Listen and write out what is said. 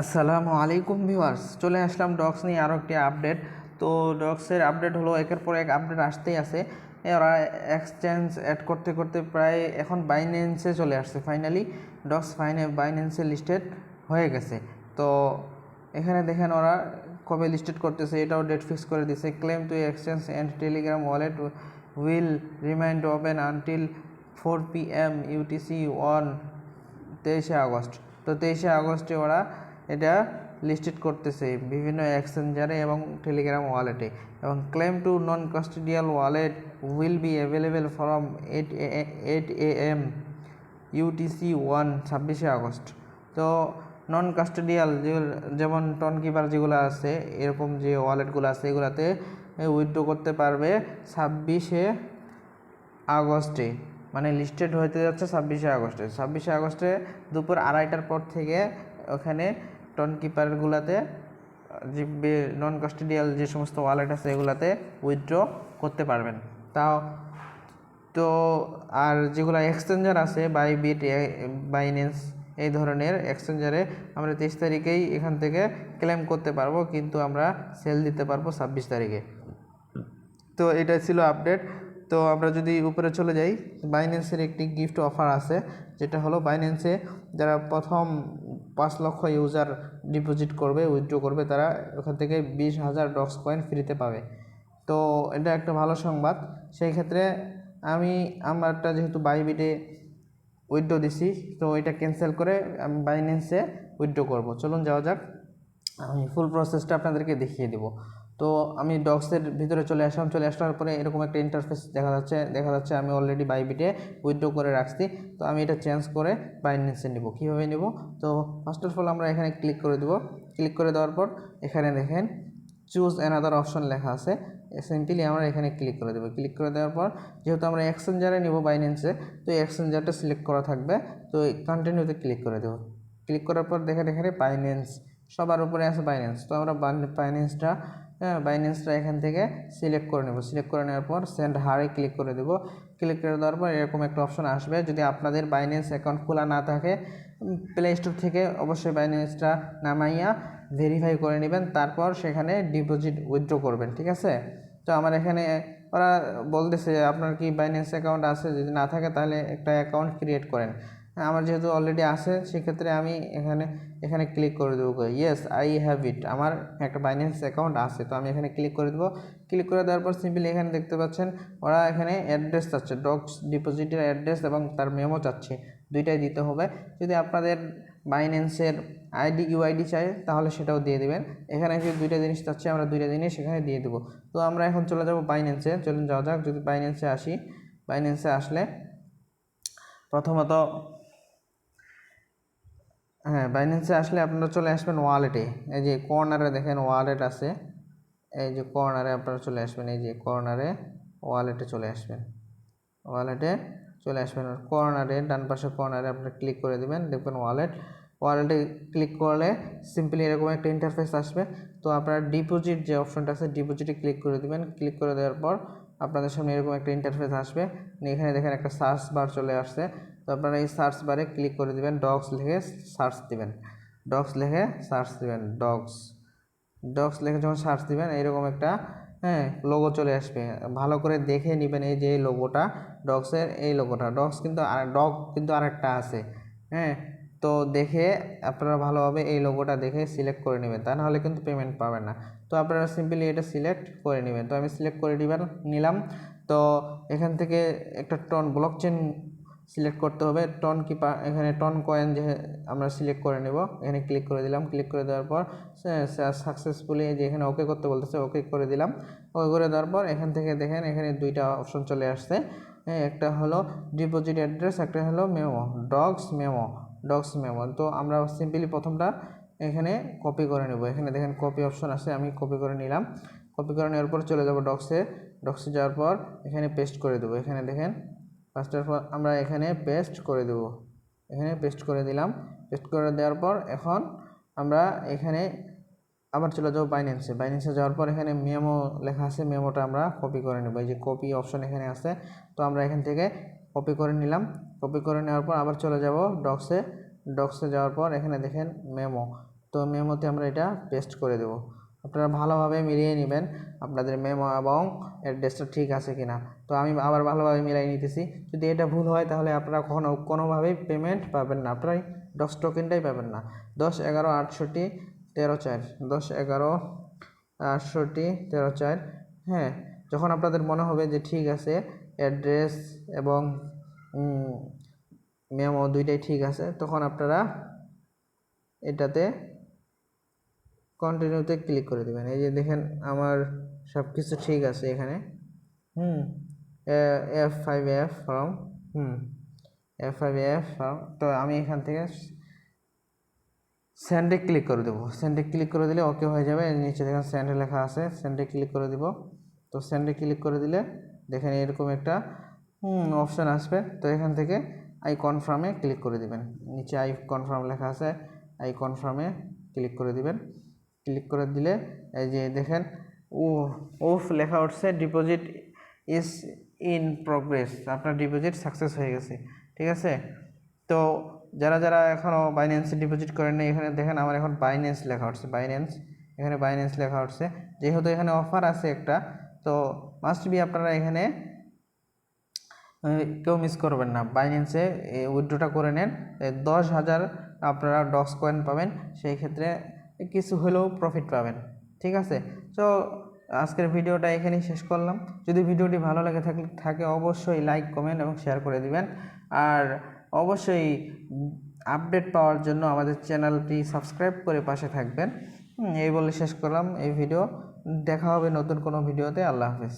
আসসালামু আলাইকুম ভিউয়ার্স, চলে আসলাম ডক্স নিয়ে আরও একটি আপডেট। তো ডক্সের আপডেট হলো, একের পর এক আপডেট আসতেই আছে। ওরা এক্সচেঞ্জ অ্যাড করতে করতে প্রায় এখন বাইন্যান্সে চলে আসছে। ফাইনালি ডক্স ফাইনে বাইন্যান্সে লিস্টেড হয়ে গেছে। তো এখানে দেখেন ওরা কবে লিস্টেড করতেছে, এটাও ডেট ফিক্স করে দিছে। Claim to exchange and telegram wallet will remain open until four P M UTC one তেইশে আগস্ট। তো তেইশে আগস্টে ওরা এটা লিস্টেড করতেছে বিভিন্ন এক্সচেঞ্জারে এবং টেলিগ্রাম ওয়ালেটে এবং claim to non custodial wallet will be available from eight eight A M UTC one ছাব্বিশে আগস্ট। তো নন কাস্টোডিয়াল যেমন টন কিপার যেগুলো আছে, এরকম যে ওয়ালেটগুলো আছে, এগুলাতে উইথড্র করতে পারবে ছাব্বিশে আগস্টে। মানে লিস্টেড হতে যাচ্ছে ছাব্বিশে আগস্টে। ছাব্বিশে আগস্টে দুপুর আড়াইটার পর থেকে ওখানে টন কিপারগুলোতে যে নন কাস্টোডিয়াল যে সমস্ত ওয়ালেট আছে এগুলাতে উইথড্র করতে পারবেন। তাও, তো আর যেগুলো এক্সচেঞ্জার আছে বাই বিট বাইন্যান্স এই ধরনের এক্সচেঞ্জারে আমরা তেইশ তারিখেই এখান থেকে ক্লেম করতে পারব, কিন্তু আমরা সেল দিতে পারব ছাব্বিশ তারিখে। তো এটা ছিল আপডেট তো আমরা যদি উপরে চলে যাই বাইন্যান্সের একটি গিফট অফার আছে, যেটা হলো বাইন্যান্সে যারা প্রথম পাঁচ লক্ষ ইউজার ডিপোজিট করবে উইথড্র করবে, তারা ওখান থেকে বিশ হাজার ডক্স কয়েন ফ্রিতে পাবে। তো এটা একটা ভালো সংবাদ। সেই ক্ষেত্রে আমি আমারটা যেহেতু বাইবিটে উইথড্র দিছি, তো এটা ক্যান্সেল করে আমি বাইন্যান্সে উইথড্র করব। চলুন যাওয়া যাক। আমি ফুল প্রসেসটা আপনাদেরকে দেখিয়ে দেবো। তো আমি ডক্সের ভিতরে চলে আসলাম। চলে আসার পরে এরকম একটা ইন্টারফেস দেখা যাচ্ছে। দেখা যাচ্ছে আমি অলরেডি বাইবিটে উইথড্র করে রাখছি। তো আমি এটা চেঞ্জ করে বাইন্যান্সে নেব। কীভাবে নেব? তো ফার্স্ট অফ অল আমরা এখানে ক্লিক করে দেবো। ক্লিক করে দেওয়ার পর এখানে দেখেন চুজ অ্যানাদার অপশন লেখা আছে। সিম্পলি আমরা এখানে ক্লিক করে দেবো। ক্লিক করে দেওয়ার পর যেহেতু আমরা এক্সচেঞ্জারে নেব বাইন্যান্সে তো এক্সচেঞ্জারটা সিলেক্ট করা থাকবে। তো কন্টিনিউতে ক্লিক করে দেবো। ক্লিক করার পর দেখেন এখানে বাইন্যান্স সবার উপরে আছে বাইন্যান্স তো আমরা বাইন্যান্সটা হ্যাঁ বাইন্যান্সটা এখান থেকে সিলেক্ট করে নেব। সিলেক্ট করে নেওয়ার পর সেন্ড হারে ক্লিক করে দেব। ক্লিক করে দেওয়ার পর এরকম একটা অপশন আসবে। যদি আপনাদের বাইন্যান্স অ্যাকাউন্ট খোলা না থাকে প্লে স্টোর থেকে অবশ্যই বাইন্যান্সটা নামাইয়া ভেরিফাই করে নেবেন। তারপর সেখানে ডিপোজিট উইথড্র করবেন, ঠিক আছে? তো আমার এখানে ওরা বলতেছে, আপনার কি বাইন্যান্স অ্যাকাউন্ট আছে? যদি না থাকে তাহলে একটা অ্যাকাউন্ট ক্রিয়েট করেন। আমার যেহেতু অলরেডি আছে, সেক্ষেত্রে আমি এখানে এখানে ক্লিক করে দেবো ইয়েস আই হ্যাভ ইট আমার একটা বাইন্যান্স অ্যাকাউন্ট আছে, তো আমি এখানে ক্লিক করে দেবো। ক্লিক করে দেওয়ার পর সিম্পলি এখানে দেখতে পাচ্ছেন, ওরা এখানে অ্যাড্রেস চাচ্ছে ডক্স ডিপোজিটের অ্যাড্রেস এবং তার মেমো চাচ্ছে। দুইটাই দিতে হবে। যদি আপনাদের বাইন্যান্সের আইডি ইউআইডি চাই তাহলে সেটাও দিয়ে দেবেন। এখানে যে দুইটা জিনিস চাচ্ছে, আমরা দুইটা জিনিস এখানে দিয়ে দেবো। তো আমরা এখন চলে যাব বাইন্যান্সে চলুন যাওয়া যাক, যদি বাইন্যান্সে আসি বাইন্যান্সে আসলে প্রথমত হ্যাঁ বাইন্যান্সে আসলে আপনারা চলে আসবেন ওয়ালেটে এই যে কর্নারে দেখেন ওয়ালেট আছে। এই যে কর্নারে আপনারা চলে আসবেন, এই যে কর্নারে ওয়ালেটে চলে আসবেন। ওয়ালেটে চলে আসবেন। কর্নারে ডান পাশে কর্নারে আপনারা ক্লিক করে দেবেন, দেখবেন ওয়ালেট ওয়ালেটে ক্লিক করলে সিম্পলি এরকম একটা ইন্টারফেস আসবে। তো আপনারা ডিপোজিট যে অপশনটা আছে ডিপোজিটে ক্লিক করে দেবেন। ক্লিক করে দেওয়ার পর আপনাদের সামনে এরকম একটা ইন্টারফেস আসবে। এখানে দেখেন একটা সার্চ বার চলে আসছে। তো আপনারা এই সার্চ বারে ক্লিক করে দেবেন ডগস লিখে সার্চ দিবেন। ডগস লিখে সার্চ দিবেন ডগস ডগস লিখে যখন সার্চ দিবেন, এইরকম একটা হ্যাঁ লোগো চলে আসবে। ভালো করে দেখে নেবেন এই যে লোগোটা ডগসের এই লোগোটা ডগস কিন্তু আর ডগ কিন্তু আরেকটা আছে। হ্যাঁ তো দেখে আপনারা ভালোভাবে এই লোগোটা দেখে সিলেক্ট করে নেবেন। তা নাহলে কিন্তু পেমেন্ট পাবেন না। তো আপনারা সিম্পলি এটা সিলেক্ট করে নেবেন। তো আমি সিলেক্ট করে নেবেন নিলাম। তো এখান থেকে একটা টন ব্লক চেন সিলেক্ট করতে হবে। টন কি এখানে টন কয়েন যে আমরা সিলেক্ট করে নেব, এখানে ক্লিক করে দিলাম। ক্লিক করে দেওয়ার পর সাকসেসফুলি যে এখানে ওকে করতে বলতেছে ওকে করে দিলাম। ওকে করে দেওয়ার পর এখান থেকে দেখেন, এখানে দুইটা অপশন চলে আসছে। একটা হলো ডিপোজিট অ্যাড্রেস একটা হলো memo dogs memo dogs memo তো আমরা সিম্পলি প্রথমটা এখানে কপি করে নেব। এখানে দেখেন কপি অপশন আছে, আমি কপি করে নিলাম। কপি করে নেওয়ার পর চলে যাব ডক্সে ডক্সে যাওয়ার পর এখানে পেস্ট করে দেবো। এখানে দেখেন ফার্স্ট অফ অল আমরা এখানে পেস্ট করে দেব। এখানে পেস্ট করে দিলাম। পেস্ট করে দেওয়ার পর এখন আমরা এখানে আবার চলে যাব বাইন্যান্সে বাইন্যান্সে যাওয়ার পর এখানে মেমো লেখা আছে মেমোটা আমরা কপি করে নেব। এই যে কপি অপশন এখানে আছে, তো আমরা এখান থেকে কপি করে নিলাম। কপি করে নেওয়ার পর আবার চলে যাব ডক্সে ডক্সে যাওয়ার পর এখানে দেখেন মেমো তো মেমোতে আমরা এটা পেস্ট করে দেব। আপনারা ভালোভাবে মিলিয়ে নেবেন আপনাদের মেমো এবং অ্যাড্রেসটা ঠিক আছে কিনা। তো আমি আবার ভালোভাবে মিলাই নিতেছি। যদি এটা ভুল হয় তাহলে আপনারা কখনো কোনোভাবেই পেমেন্ট পাবেন না। আপনারা দশ টোকেনটাই পাবেন না। দশ এগারো আটষট্টি তেরো চার। দশ এগারো আটষট্টি তেরো চার। হ্যাঁ যখন আপনাদের মনে হবে যে ঠিক আছে অ্যাড্রেস এবং মেমো দুইটাই ঠিক আছে। তখন আপনারা এটাতে কন্টিনিউতে ক্লিক করে দেবেন। এই যে দেখেন আমার সব কিছু ঠিক আছে এখানে। হুম F five F form hmm F five F form তো আমি এখান থেকে স্যান্ডে ক্লিক করে দেবো। স্যান্ডে ক্লিক করে দিলে ওকে হয়ে যাবে। নিচে দেখেন স্যান্ডে লেখা আছে। স্যান্ডে ক্লিক করে দিব। তো স্যান্ডে ক্লিক করে দিলে দেখেন এরকম একটা অপশান আসবে। তো এখান থেকে আই কনফার্মে ক্লিক করে দিবেন। নিচে আই কনফার্ম লেখা আছে আই কনফার্মে ক্লিক করে দিবেন। ক্লিক করে দিলে এই যে দেখেন, ও, ওফ, লেখা উঠছে ডিপোজিট ইজ ইন প্রগ্রেস আপনার ডিপোজিট সাকসেস হয়ে গেছে, ঠিক আছে? তো যারা যারা এখনও বাইন্যান্সে ডিপোজিট করেন নাই, এখানে দেখেন আমার এখন বাইন্যান্স লেখা উঠছে বাইন্যান্স এখানে বাইন্যান্স লেখা উঠছে। যেহেতু এখানে অফার আছে একটা, তো মাস্ট বি আপনারা এখানে কেউ মিস করবেন না। বাইন্যান্সে উইড্রোটা করে নেন। দশ হাজার আপনারা ডক্স কয়েন পাবেন। সেই ক্ষেত্রে কিছু হলেও প্রফিট পাবেন। ঠিক আছে? তো আজকের ভিডিওটা এখানেই শেষ করলাম। যদি ভিডিওটি ভালো লাগে থাকলে থাকে অবশ্যই লাইক কমেন্ট এবং শেয়ার করে দিবেন। আর অবশ্যই আপডেট পাওয়ার জন্য আমাদের চ্যানেলটি সাবস্ক্রাইব করে পাশে থাকবেন। এই বলে শেষ করলাম এই ভিডিও। দেখা হবে নতুন কোনো ভিডিওতে। আল্লাহ হাফেজ।